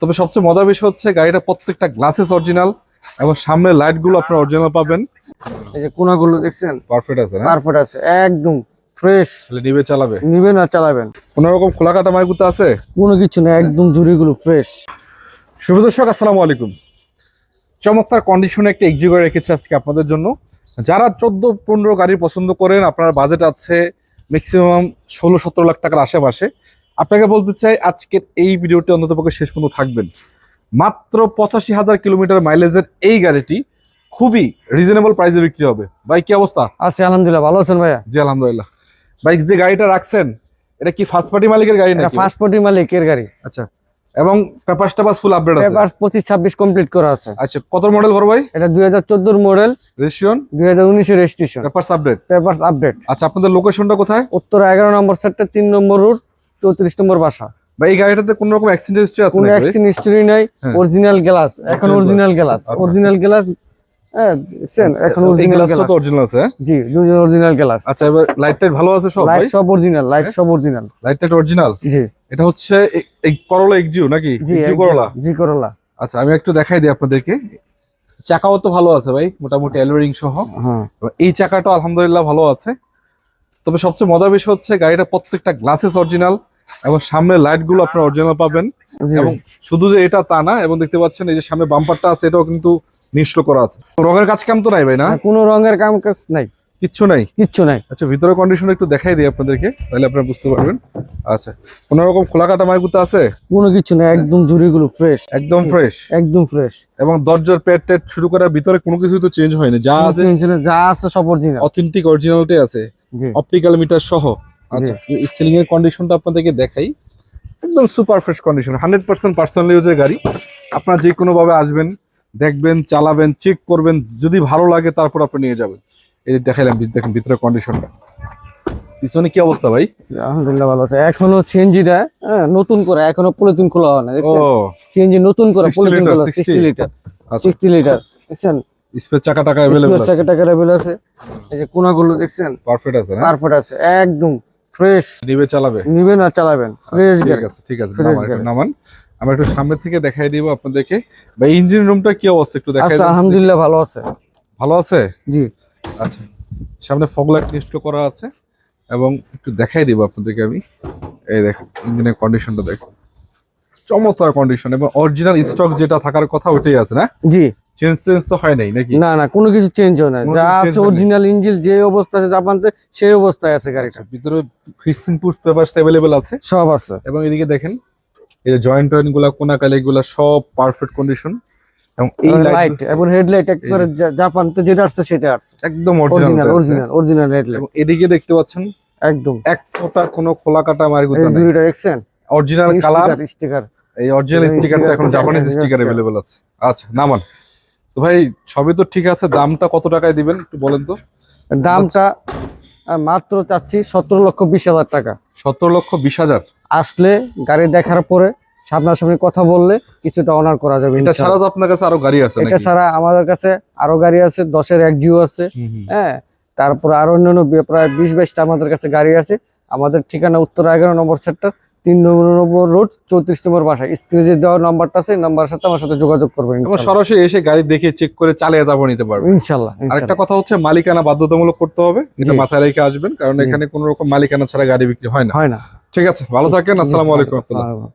তবে সবচেয়ে মজার বিষয় হচ্ছে গাড়িটা প্রত্যেকটা গ্লাসেস অরিজিনাল এবং সামনের লাইটগুলো আপনার অরিজিনাল পাবেন। এই যে কোনাগুলো দেখছেন? পারফেক্ট আছে পারফেক্ট আছে একদম ফ্রেশ তাহলে নিবে চালাবে? নিবেন না চালাবেন। কোন রকম খোলা কাটা মাইকুতে আছে? কোনো কিছু না একদম জুড়িগুলো ফ্রেশ শুভ দর্শক আসসালামু আলাইকুম। চমৎকার কন্ডিশনে একটা এক্সিউ গাড়ি রেখেছি আজকে আপনাদের জন্য। যারা চোদ্দ পনেরো গাড়ি পছন্দ করেন আপনার বাজেট আছে ম্যাক্সিমাম ষোলো সতেরো লাখ টাকার আশেপাশে। আপনাকে বলতে চাই আজকের এই ভিডিওটি অন্তত পক্ষে শেষ পর্যন্ত থাকবেন। মাত্র পঁচাশি হাজার কিলোমিটার মাইলেজের এই গাড়িটি খুবই রিজনেবল প্রাইসে বিক্রি হবে। ভাই কি অবস্থা? আছি আলহামদুলিল্লাহ। ভালো আছেন ভাইয়া? জি আলহামদুলিল্লাহ। ভাই যে গাড়িটা রাখছেন এটা কি ফার্স্ট পার্টি মালিকের গাড়ি নাকি? ফার্স্ট পার্টি মালিকের গাড়ি। আচ্ছা। এবং পেপারস টাপাস ফুল আপডেট আছে? পেপার পঁচিশ ছাব্বিশ কমপ্লিট করা আছে। আচ্ছা কত মডেল বড় ভাই? এটা দুই হাজার চোদ্দোর মডেল রেজিস্ট্রেশন দুই হাজার উনিশের registration papers update paper update আচ্ছা আপনাদের লোকেশনটা কোথায়? উত্তর এগারো নম্বর সেক্টর তিন নম্বর রুট চৌত্রিশ নম্বর বাসা। এই গাড়িটাতে কোনো রকম অ্যাক্সিডেন্ট হিস্ট্রি আছে কোনো অ্যাক্সিডেন্ট হিস্টোরি নাই হ্যাঁ। অরিজিনাল গ্লাস এখন অরিজিনাল গ্লাস। অরিজিনাল গ্লাস হ্যাঁ দেখছেন এখন অরিজিনাল গ্লাস তো অরিজিনাল আছে হ্যাঁ? জি অরিজিনাল গ্লাস আচ্ছা এবার লাইট টাইট ভালো আছে সব লাইট সব অরিজিনাল লাইট হ্যাঁ? সব অরিজিনাল লাইট টাইট অরিজিনাল জি। এটা হচ্ছে এই করলা এক্সিউ নাকি? জি করলা জি করলা আচ্ছা আমি একটু দেখাই দিই আপনাদেরকে। চাকাও তো ভালো আছে ভাই মোটামুটি এলওয়ারিং সহ। হ্যাঁ। এই চাকাটা আলহামদুলিল্লাহ ভালো আছে। তবে সবচেয়ে মজার বিষয় হচ্ছে গাড়িটা প্রত্যেকটা গ্লাসেস অরিজিনাল এবং সামনে লাইটগুলো আপনার অরিজিনাল পাবেন। এবং শুধু যে এটা তা না এবং দেখতে পাচ্ছেন এই যে সামনে বাম্পারটা আছে এটাও কিন্তু নিশ্চল করা আছে। রঙের কাজ কাম তো নাই ভাই না? কোনো রঙের কাম কাজ নাই। কিচ্ছু নাই? কিচ্ছু নাই। আচ্ছা ভিতরে কন্ডিশন একটু দেখাই দিই আপনাদেরকে তাহলে আপনারা বুঝতে পারবেন। আচ্ছা কোন রকম খোলা কাটা মাইকুতে আছে? কোনো কিছু নাই একদম জুড়িগুলো ফ্রেশ একদম ফ্রেশ একদম ফ্রেশ এবং দরজার পেট টেট শুরু করার ভিতরে কোনো কিছু তো চেঞ্জ হয়নি যা আছে যা আছে সব অরিজিনাল অথেন্টিক অরিজিনালটাই আছে। অপটিক্যাল মিটার সহ। আচ্ছা। সিলিং এর কন্ডিশনটা আপনাদেরকে দেখাই। একদম super fresh condition hundred percent personal ইউজের গাড়ি। আপনারা যে কোনো ভাবে আসবেন দেখবেন চালাবেন চেক করবেন যদি ভালো লাগে তারপর আপনি নিয়ে যাবেন। এই দেখাইলাম দেখেন ভিতরে কন্ডিশনটা পিছনে কি অবস্থা ভাই? আলহামদুলিল্লাহ ভালো আছে। এখনও সিএনজিটা হ্যাঁ নতুন করে এখনও পলিথিন খোলা হয় না দেখছেন? সিএনজি নতুন করে পলিথিন খোলা 60 সিক্সটি লিটার আচ্ছা। সিক্সটি লিটার দেখছেন? স্পেস চাকা টাকা অ্যাভেলেবল আছে। টাকা টাকা লেভেল আছে। এই যে কোনাগুলো দেখছেন? পারফেক্ট আছে না পারফেক্ট আছে একদম। ফ্রেশ নিবে চালাবে? নিবেন আর চালাবেন। ফ্রেশ ঠিক আছে ঠিক আছে নামান আমরা একটু সামনে থেকে দেখাই দিব আপনাদেরকে। বা ইঞ্জিন রুমটা কি অবস্থা? একটু দেখাই আচ্ছা আলহামদুলিল্লাহ ভালো আছে। ভালো আছে? জি। আচ্ছা সামনে ফগ লাইট ইনস্টল করা আছে। এবং একটু দেখাই দিব আপনাদেরকে আমি। এই দেখেন ইঞ্জিনের কন্ডিশনটা দেখুন। চমৎকার কন্ডিশন এবং অরিজিনাল স্টক যেটা থাকার কথা ওইটাই আছে না? জি। চেঞ্জ চেঞ্জ তো হয় নাই নাকি না না কোনো কিছু চেঞ্জ হয় না কোনো যা কিছু change আছে হয়নি। অরিজিনাল ইঞ্জিন যে অবস্থা আছে জাপানতে সেই অবস্থায় আছে গাড়িটা আচ্ছা, ভিতরে ফিক্সিং পুশ পেপারস অ্যাভেলেবেল আছে সব আছে এবং এদিকে দেখেন এই যে জয়েন্ট টয়েন্ট গুলা কোনা কালি গুলা সব পারফেক্ট কন্ডিশন এবং এই লাইট লাইট এবং হেডলাইট একবারে জা- জাপানতে যেটা আসছে সেটা আসছে একদম original original original original headlight এবং এদিকে দেখতে পাচ্ছেন একদম এক ফোঁটা কোনো খোলা কাটা মারগুতা এই নেই জুড়িটা দেখছেন অরিজিনাল কালার স্টিকার এই অরিজিনাল এই স্টিকারটা sticker এখন টা জাপানিজ হ্যাঁ, স্টিকার yes, yes. अवेलेबल আছে আচ্ছা নামান তো ভাই সবই তো ঠিক আছে দামটা কত টাকায় দিবেন একটু বলেন তো? দামটা মাত্র চাচ্ছি সতেরো লক্ষ বিশ হাজার টাকা। সতেরো লক্ষ বিশ হাজার? আসলে গাড়ি দেখার পরে সামনাসামনি কথা বললে কিছুটা অনার করা যাবে এটা। ছাড়া তো আপনার কাছে আরও গাড়ি আছে এটা ছাড়া আমাদের কাছে আরও গাড়ি আছে দশের এক জিও আছে। হ্যাঁ। তারপর আরও অন্যান্য প্রায় বিশ বাইশটা আমাদের কাছে গাড়ি আছে। আমাদের ঠিকানা উত্তর এগারো নম্বর সেক্টর তিন নম্বর রোড চৌত্রিশ নম্বর বাসা। স্ক্রিনে যে দেওয়া নাম্বারটা আছে নম্বরের সাথে আমার সাথে যোগাযোগ করবেন সরাসরি এসে গাড়ি দেখে চেক করে চালিয়ে তারপর নিতে পারবেন। ইনশাল্লাহ আরেকটা কথা হচ্ছে মালিকানা বাধ্যতামূলক করতে হবে এটা মাথায় রেখে আসবেন কারণ এখানে কোনো রকম মালিকানা ছাড়া গাড়ি বিক্রি হয় না। হয় না। ঠিক আছে ভালো থাকেন আসসালামু আলাইকুম। আসসালাম আসসালামু আলাইকুম।